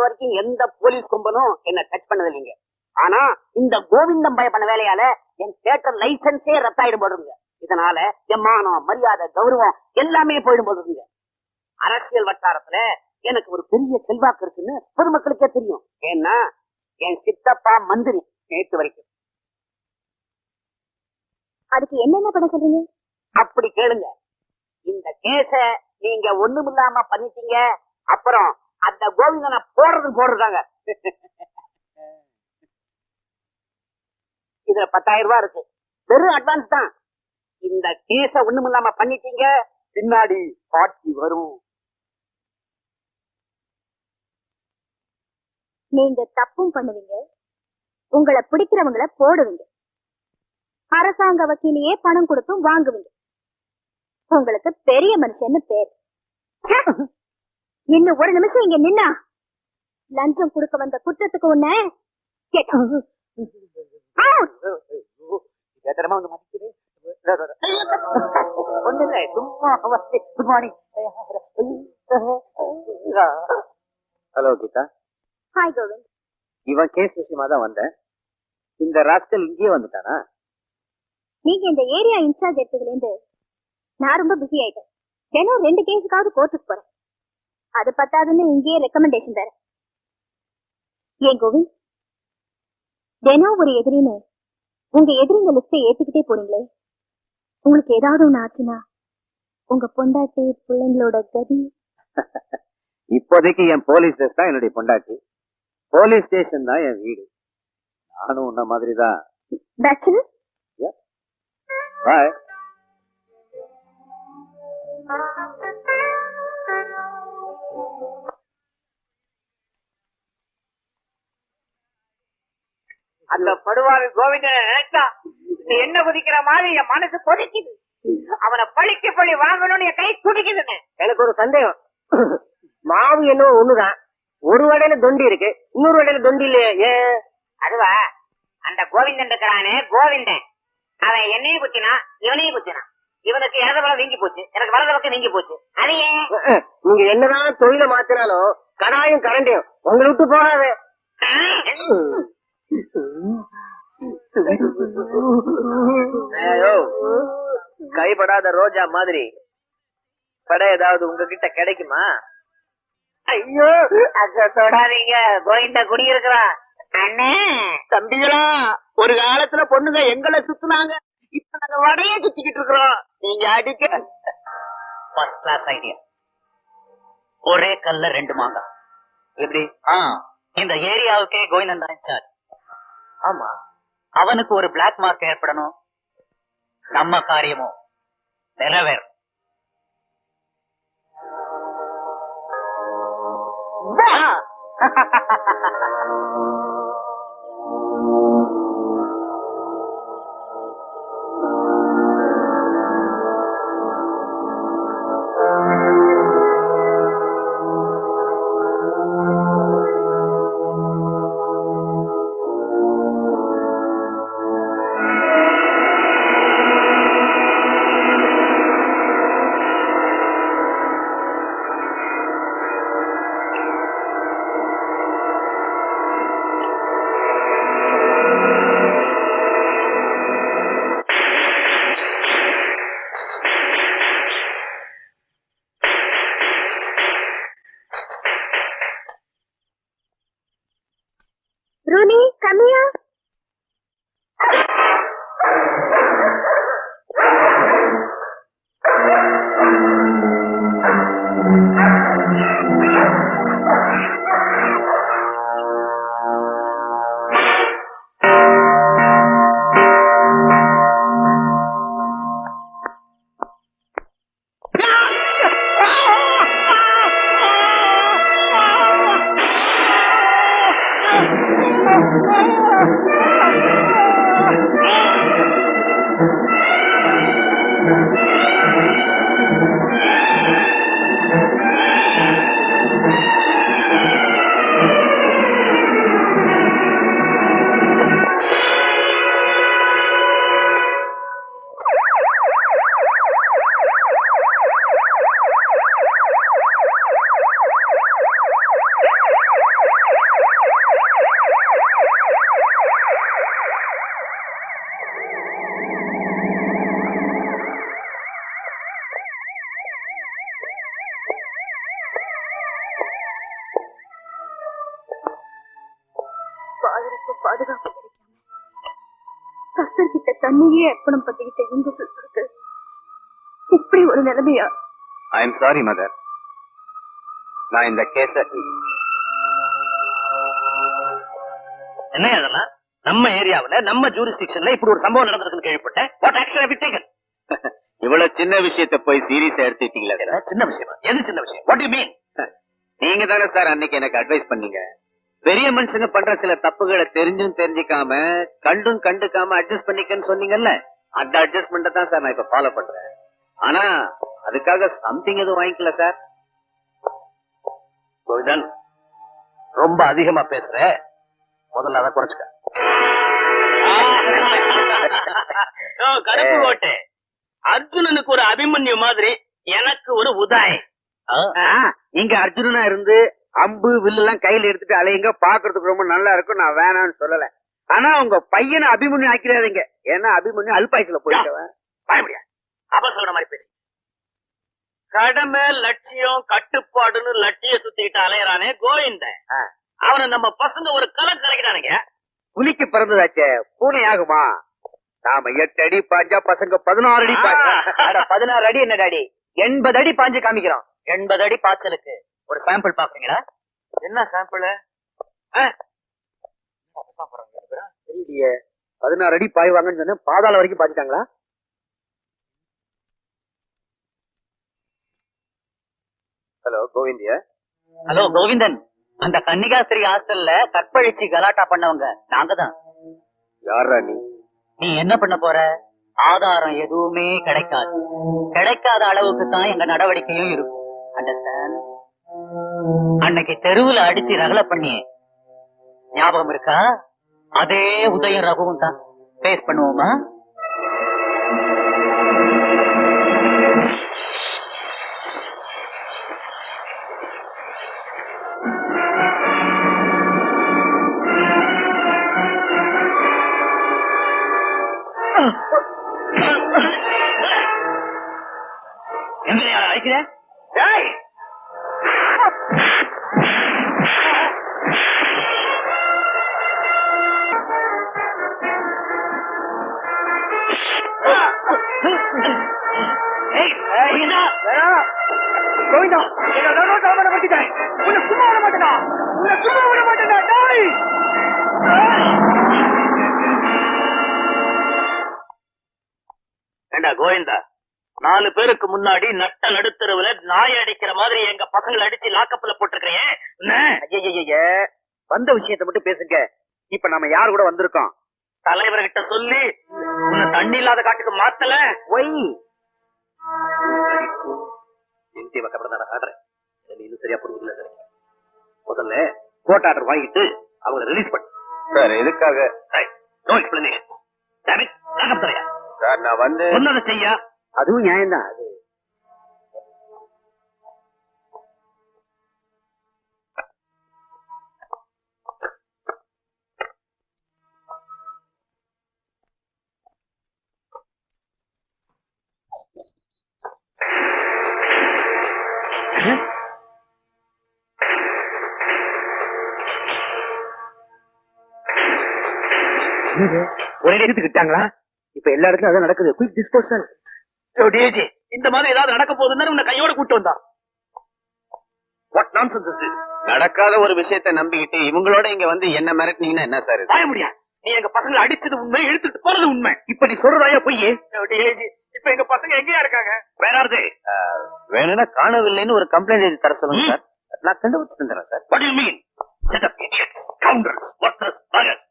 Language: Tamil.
வரைக்கும் எந்த போலீஸ் கும்பலும் என்ன டச் பண்ணது இல்லைங்க ஆனா இந்த கோவிந்தம் பய பண்ண வேலையால என் தியேட்டர் லைசன்ஸே ரத்தாயிடும் போடுங்க இதனால என் மானம் மரியாதை கௌரவம் எல்லாமே போயிடும் போடுங்க அரசியல் வட்டாரத்துல எனக்கு ஒரு பெரிய செல்வாக்கு இருக்குன்னு பொதுமக்களுக்கே தெரியும். ஏன்னா என் சித்தப்பா மந்திரி நேற்று வரைக்கும். அதுக்கு என்னென்ன பண்ண சொல்றீங்க? அப்படி கேளுங்க. இந்த கேஸ நீங்க ஒண்ணுமில்லாம பண்ணிட்டீங்க. அப்புறம் அந்த கோவிந்தனை போடுறது போடுறாங்க இதுல பத்தாயிரம் ரூபாய் இருக்கு. வெறும் அட்வான்ஸ் தான். இந்த கேஸ ஒண்ணுமில்லாம பண்ணிட்டீங்க பின்னாடி பாட்டி வரும். நீங்க தப்பும் பண்ணுவீங்க. உங்களை பிடிக்கிறவங்கள போடுவீங்க. அரசாங்க வக்கீலையே பணம் கொடுத்தும் வாங்குவீங்க. உங்களுக்கு பெரிய மனுஷன்னு பேர்! இன்னும் ஒரு நிமிஷம் இங்க நின்னா. லஞ்சம் கொடுக்க வந்த குற்றத்துக்கு ஒண்ணு ஹலோ கீதா. ஹாய் கோவிந்த் இவன் கேஸ் விஷயமா தான் வந்தேன். இந்த ராஸ்கல் இங்கேயே வந்துட்டானா? நீங்க இந்த ஏரியா இன்சார்ஜ் எடுத்ததுல இருந்து நான் ரொம்ப பிஸி ஆயிட்டேன். தினம் ரெண்டு கேஸுக்காவது கோர்ட்டுக்கு போறேன். அது பத்தாதுன்னு இங்கேயே ரெக்கமெண்டேஷன் தரேன். ஏன் கோவிந்த்? தினம் ஒரு எதிரின்னு உங்க எதிரிங்க லிஸ்டை ஏத்துக்கிட்டே போறீங்களே. உங்களுக்கு ஏதாவது ஒண்ணு ஆச்சுன்னா உங்க பொண்டாட்டி பிள்ளைங்களோட கதி. இப்போதைக்கு என் போலீஸ் ஸ்டேஷன் தான் என்னுடைய பொண்டாட்டி. போலீஸ் ஸ்டேஷன் தான் என் வீடு. நானும் உன்ன மாதிரி தான் பாய் அந்த படுவாவி கோவிந்தனை நினைச்சா என்ன குதிக்கிற மாதிரி என் மனசு கொதிக்குது. அவனை பழிக்கு பழி வாங்கணும்னு என் கை துடிக்குதுன்னு. எனக்கு ஒரு சந்தேகம். மாவு என்னவோ ஒண்ணுதான். ஒரு வடையில தொண்டி இருக்கு. இன்னொரு வடையில தொண்டி இல்லையே ஏன்? அதுவா? அந்த கோவிந்தன் இருக்கிறானே கோவிந்தன். அவன் என்னையும் குச்சினா இவனையும் குச்சினா இவனுக்கு இடது பலம் வீங்கி போச்சு எனக்கு வலது பக்கம் வீங்கி போச்சு. அது ஏன்? நீங்க என்னதான் தொழில மாத்தினாலும் கடாயும் கரண்டியும் உங்களை விட்டு போகாது. கைப்படாத ரோஜா மாதிரி. பட ஏதாவது உங்ககிட்ட கிடைக்குமா? ஐயோ அத தொடாதீங்க. கோவிந்த குடியிருக்கிறான் அண்ணே தம்பிகளா ஒரு காலத்துல பொண்ணுங்க எங்களை சுத்துனாங்க. இப்ப நாங்க வடையே சுத்திக்கிட்டு இருக்கிறோம். நீங்க அடிக்க. ஃபர்ஸ்ட் கிளாஸ் ஐடியா ஒரே கல்ல ரெண்டு மாங்காய். எப்படி? ஆ. இந்த ஏரியாவுக்கே கோவிந்தன் தான் இன்சார்ஜ் ஆமா. அவனுக்கு ஒரு பிளாக் மார்க் ஏற்படணும். நம்ம காரியமும் நிறைவேறும் ha! 什么呀 பாதுகாப்பு கிடைக்காம. கர்த்தர் கிட்ட தன்னையே அர்ப்பணம் பண்ணிக்கிட்ட இந்த சிஸ்டருக்கு இப்படி ஒரு நிலைமையா? ஐ எம் சாரி மதர் நான் இந்த கேஸ என்ன அதெல்லாம் நம்ம ஏரியாவுல நம்ம ஜூரிஸ்டிக்ஷன்ல இப்படி ஒரு சம்பவம் நடந்திருக்குன்னு கேள்விப்பட்டேன். வாட் ஆக்ஷன் ஹேவ் டேக்கன் இவ்வளவு சின்ன விஷயத்தை போய் சீரியஸா எடுத்துட்டீங்களா சின்ன விஷயமா? எது சின்ன விஷயம்? வாட் யூ மீன் நீங்க தானே சார் அன்னைக்கு எனக்கு அட்வைஸ் பண்ணீங்க. பெரிய மனுஷங்க பண்ற சில தப்புகளை தெரிஞ்சும் தெரிஞ்சுக்காம கண்டும் கண்டுக்காம அட்ஜஸ்ட் பண்ணிக்கன்னு சொன்னீங்கல்ல அந்த அட்ஜஸ்ட்மெண்ட்டை தான் சார் நான் இப்ப ஃபாலோ பண்றேன். ஆனா அதுக்காக சம்திங் எதுவும் வாங்கிக்கல சார் கோவிந்தன் ரொம்ப அதிகமா பேசுற. முதல்ல அதை குறைச்சுக்க. கருப்பு கோட்டை. அர்ஜுனனுக்கு ஒரு அபிமன்யு மாதிரி எனக்கு ஒரு உதாய் நீங்க அர்ஜுனனா இருந்து அம்பு வில்லு எல்லாம் கையில எடுத்துட்டு அலையுங்க. பாக்குறதுக்கு ரொம்ப நல்லா இருக்கும். நான் வேணாம்னு சொல்லல. ஆனா உங்க பையனை அபிமன்யு ஆக்கிறாதீங்க ஏன்னா அபிமன்யு அல்பாயுசுல போயிட்டவன் பயப்படியா அபசகுண மாதிரி பேசி. கடமை லட்சியம் கட்டுப்பாடுன்னு லட்சிய சுத்திக்கிட்டு அலையறானே கோவிந்தன். ஆ. அவனை நம்ம பசங்க ஒரு கலம் கலக்கிறானுங்க புலிக்கு பிறந்ததாச்சே. பூனை ஆகுமா நாம எட்டு அடி பாஞ்சா பசங்க பதினாறு அடி பதினாறு அடி என்ன டாடி? எண்பது அடி பாஞ்சு காமிக்கிறோம். எண்பது அடி பாய்ச்சலுக்கு. ஒரு சாம்பிள் பாக்குறீங்களா? என்ன சாம்பிள் தெரியலையே. பதினாறு அடி பாய்வாங்கன்னு சொன்னேன். பாதாள வரைக்கும் பாய்ச்சிட்டாங்களா? ஹலோ கோவிந்தியா? ஹலோ கோவிந்தன். அந்த கன்னிகாஸ்திரி ஹாஸ்டல்ல கற்பழிச்சு கலாட்டா பண்ணவங்க. நாங்க தான். யாரா நீ? நீ என்ன பண்ண போற? ஆதாரம் எதுவுமே கிடைக்காது. கிடைக்காத அளவுக்கு தான் எங்க நடவடிக்கையும் இருக்கும். அண்டர்ஸ்டாண்ட் அன்னைக்கு தெருவுல அடிச்சு ரகல பண்ணி ஞாபகம் இருக்கா? அதே உதயம் ரகுவும் தான். பேஸ் பண்ணுவோமா? எங்க அழைக்கிற? கோவிந்தா என்ன ரோட் அவமானப்படுத்திட்டேன் உன்னை சும்மா விட மாட்டேனா? உன்னை சும்மா விட மாட்டேனா? டாய்! ஏண்டா கோவிந்தா நாலு பேருக்கு முன்னாடி நட்ட நடுத்தருவுல நாய் அடிக்கிற மாதிரி எங்க பசங்களை அடிச்சு லாக்கப்ல போட்டிருக்கிறேன் வந்த விஷயத்தை மட்டும் பேசுங்க. இப்ப நம்ம யார் கூட வந்திருக்கோம்? தலைவர்கிட்ட சொல்லி உன்னை தண்ணி இல்லாத காட்டுக்கு மாத்தல? ஒய்! என்டி வக்கப்படுறத நான் ஆடுறேன் இன்னும் சரியா புரிஞ்சுக்கல நினைக்கிறேன் முதல்ல கோர்ட் ஆர்டர் வாங்கிட்டு அவங்கள ரிலீஸ் பண்ணு. சார் எதுக்காக? நோ எக்ஸ்பிளனேஷன் சார் நான் வந்து சொன்னதை செய்யா. அதுவும் நியாயம்தான். அது ஒரே எடுத்துக்கிட்டாங்களா இப்ப எல்லா இடத்துலயும் அதான் நடக்குது. குயிக் டிஸ்போசல் டிஏஜி இந்த மாதிரி ஏதாவது நடக்க போகுதுன்னு உன்னை கையோட கூட்டு வந்தான். வாட் நான்சென்ஸ் இஸ் நடக்காத ஒரு விஷயத்தை நம்பிக்கிட்டு இவங்களோட இங்க வந்து என்ன மிரட்டினீங்கன்னா என்ன சார் இது? பாய முடியாது நீ எங்க பசங்களை அடிச்சது உண்மை இழுத்துட்டு போறது உண்மை. இப்ப நீ சொல்றதாயா பொய் டிஏஜி இப்ப எங்க பசங்க எங்கயா இருக்காங்க? வேற ஆறுது வேணும்னா காணவில்லைன்னு ஒரு கம்ப்ளைண்ட் எழுதி தர சொல்லுங்க. சார். நான் கண்டுபிடிச்சு தந்துடுறேன் sir what you mean set up idiot counters workers buggers